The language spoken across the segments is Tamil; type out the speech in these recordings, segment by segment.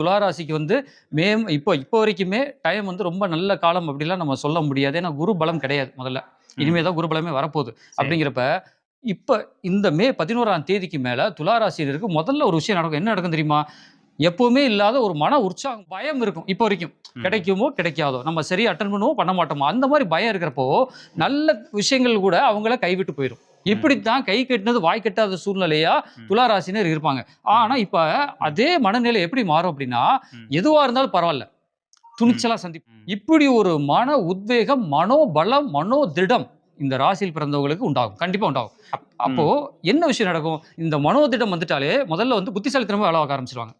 துளாராசிக்கு வந்து மே இப்போ இப்போ வரைக்குமே டைம் வந்து ரொம்ப நல்ல காலம் அப்படிலாம் நம்ம சொல்ல முடியாது. ஏன்னா குரு பலம் கிடையாது முதல்ல. இனிமே தான் குரு பலமே வரப்போகுது. அப்படிங்கிறப்ப இப்போ இந்த மே பதினோராம் தேதிக்கு மேல துளாராசினருக்கு முதல்ல ஒரு விஷயம் நடக்கும். என்ன நடக்கும் தெரியுமா? எப்பவுமே இல்லாத ஒரு மன உற்சாகம் பயம் இருக்கும். இப்போ வரைக்கும். கிடைக்குமோ கிடைக்காதோ? நம்ம சரியா அட்டன் பண்ணுவோம் பண்ண மாட்டோமோ? அந்த மாதிரி பயம் இருக்கிறப்போ நல்ல விஷயங்கள் கூட அவங்கள கைவிட்டு போயிடும் இப்படித்தான் கை கட்டினது வாய் கட்டாத சூழ்நிலையா. துளாராசினர் இருப்பாங்க. ஆனா இப்ப அதே மனநிலை எப்படி மாறும் அப்படின்னா. எதுவா இருந்தாலும் பரவாயில்ல. துணிச்சலா சந்திப்போம் இப்படி ஒரு மன உத்வேகம் மனோபலம் மனோ திடம் இந்த ராசியில் பிறந்தவங்களுக்கு உண்டாகும். கண்டிப்பா உண்டாகும். அப்- அப்போ என்ன விஷயம் நடக்கும்? இந்த மனோதிடம் வந்துட்டாலே முதல்ல வந்து புத்திசாலித்தனமா வேலை பார்க்க ஆரம்பிச்சிருவாங்க.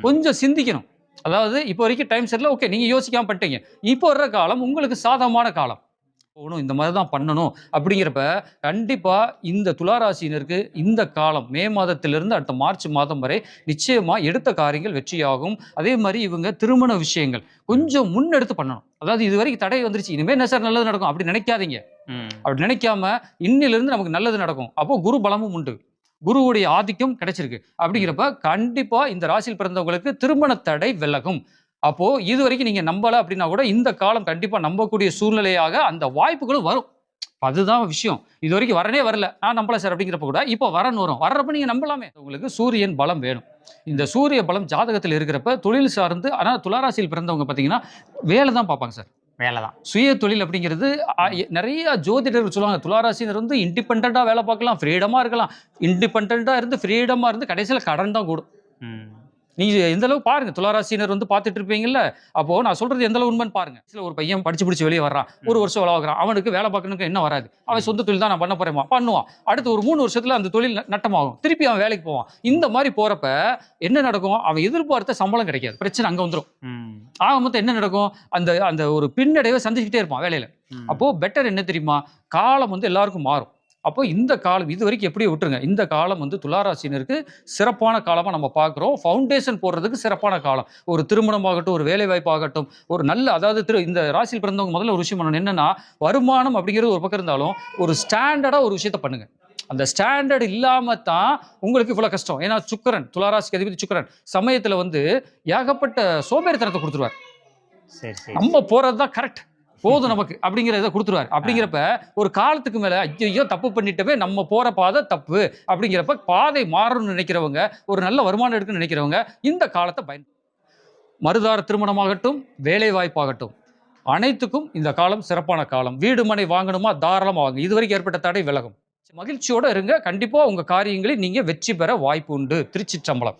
கொஞ்சம் சிந்திக்கணும். அதாவது இப்போ வரைக்கும் டைம் செட்டில் ஓகே நீங்க யோசிக்காம பண்ணிட்டீங்க. இப்போ வர்ற காலம் உங்களுக்கு சாதகமான காலம். போகணும் இந்த மாதிரி தான் பண்ணணும் அப்படிங்கிறப்ப கண்டிப்பா இந்த துளாராசினருக்கு இந்த காலம் மே மாதத்திலிருந்து அடுத்த மார்ச் மாதம் வரை நிச்சயமா எடுத்த காரியங்கள் வெற்றியாகும். அதே மாதிரி இவங்க திருமண விஷயங்கள் கொஞ்சம் முன்னெடுத்து பண்ணணும். அதாவது இது வரைக்கும் தடை வந்துருச்சு இனிமே என்ன சார் நல்லது நடக்கும்? அப்படி நினைக்காதீங்க. அப்படி நினைக்காம இன்னிலிருந்து நமக்கு நல்லது நடக்கும். அப்போ குரு பலமும் உண்டு. குருவுடைய ஆதிக்கம் கிடைச்சிருக்கு. அப்படிங்கிறப்ப கண்டிப்பா இந்த ராசியில் பிறந்தவங்களுக்கு திருமண தடை விலகும். அப்போ இது வரைக்கும் நீங்க நம்பல அப்படின்னா கூட இந்த காலம் கண்டிப்பா நம்பக்கூடிய சூழ்நிலையாக அந்த வாய்ப்புகளும் வரும். அதுதான் விஷயம். இது வரைக்கும் வரனே வரல. நான் நம்பல சார் அப்படிங்கிறப்ப கூட இப்போ வரன்னு வரும். வர்றப்ப நீங்க நம்பலாமே. உங்களுக்கு சூரியன் பலம் வேணும். இந்த சூரிய பலம் ஜாதகத்தில் இருக்கிறப்ப தொழில் சார்ந்து ஆனால் துளாராசியில் பிறந்தவங்க பார்த்தீங்கன்னா வேலை தான் பார்ப்பாங்க சார். வேலைதான் சுய தொழில் அப்படிங்கிறது நிறைய ஜோதிடர்கள் சொல்லுவாங்க துளாராசினர் வந்து இண்டிபெண்ட்டாக வேலை பார்க்கலாம் ஃப்ரீடமாக இருக்கலாம். இண்டிபெண்ட்டாக இருந்து ஃப்ரீடமாக இருந்து கடைசியில் கடன் தான் கூடும். நீங்கள் எந்த அளவு பாருங்க. துளாராசினர் வந்து பார்த்துட்டு இருப்பீங்கல்ல. அப்போ நான் சொல்றது எந்த அளவு உண்மைன்னு பாருங்க. சில ஒரு பையன் படிச்சு பிடிச்சி வெளியே வர்றான். ஒரு வருஷம் வேலை பார்க்குறான் அவனுக்கு வேலை பார்க்கணுக்கு என்ன வராது. அவன் சொந்த தொழில் தான் நான் பண்ண போறேமா பண்ணுவான். அடுத்து ஒரு மூணு வருஷத்துல அந்த தொழில் நட்டமாகும். திருப்பி அவன் வேலைக்கு போவான். இந்த மாதிரி போறப்ப என்ன நடக்கும்? அவன் எதிர்பார்த்த சம்பளம் கிடைக்காது. பிரச்சனை அங்க வந்துடும். ஆக மொத்தம் என்ன நடக்கும்? அந்த அந்த ஒரு பின்னடைவை சந்திச்சுக்கிட்டே இருப்பான் வேலையில. அப்போ பெட்டர் என்ன தெரியுமா? காலம் வந்து எல்லாருக்கும் மாறும். அப்போ இந்த காலம் இது வரைக்கும் எப்படி விட்டுருங்க. இந்த காலம் வந்து துளாராசினருக்கு சிறப்பான காலமாக நம்ம பார்க்குறோம். ஃபவுண்டேஷன் போடுறதுக்கு சிறப்பான காலம். ஒரு திருமணமாகட்டும் ஒரு வேலை வாய்ப்பாகட்டும் ஒரு நல்ல அதாவது திரு இந்த ராசியில் பிறந்தவங்க முதல்ல ஒரு விஷயம் பண்ணணும். என்னன்னா வருமானம் அப்படிங்கிறது ஒரு பக்கம் இருந்தாலும் ஒரு ஸ்டாண்டர்டாக ஒரு விஷயத்த பண்ணுங்க. அந்த ஸ்டாண்டர்ட் இல்லாம தான் உங்களுக்கு இவ்வளோ கஷ்டம். ஏன்னா சுக்கரன் துளாராசிக்கு அதிபதி சுக்கரன் சமயத்தில் வந்து ஏகப்பட்ட சோம்பேறித்தனத்தை கொடுத்துருவார். நம்ம போறது தான் கரெக்ட் போதும் நமக்கு அப்படிங்கிற இதை கொடுத்துருவாரு. அப்படிங்கிறப்ப ஒரு காலத்துக்கு மேல ஐயோ தப்பு பண்ணிட்டவே நம்ம போற பாதை தப்பு. அப்படிங்கிறப்ப பாதை மாறணும்னு நினைக்கிறவங்க ஒரு நல்ல வருமானம் எடுக்கணும்னு நினைக்கிறவங்க இந்த காலத்தை பயன் மறுதார திருமணமாகட்டும் வேலை வாய்ப்பாகட்டும் அனைத்துக்கும் இந்த காலம் சிறப்பான காலம். வீடு மனை வாங்கணுமா? தாராளமாக வாங்க. இதுவரைக்கும் ஏற்பட்ட தடை விலகும். மகிழ்ச்சியோடு இருங்க. கண்டிப்பாக உங்கள் காரியங்களில் நீங்கள் வெற்றி பெற வாய்ப்பு உண்டு. திருச்சி சம்பளம்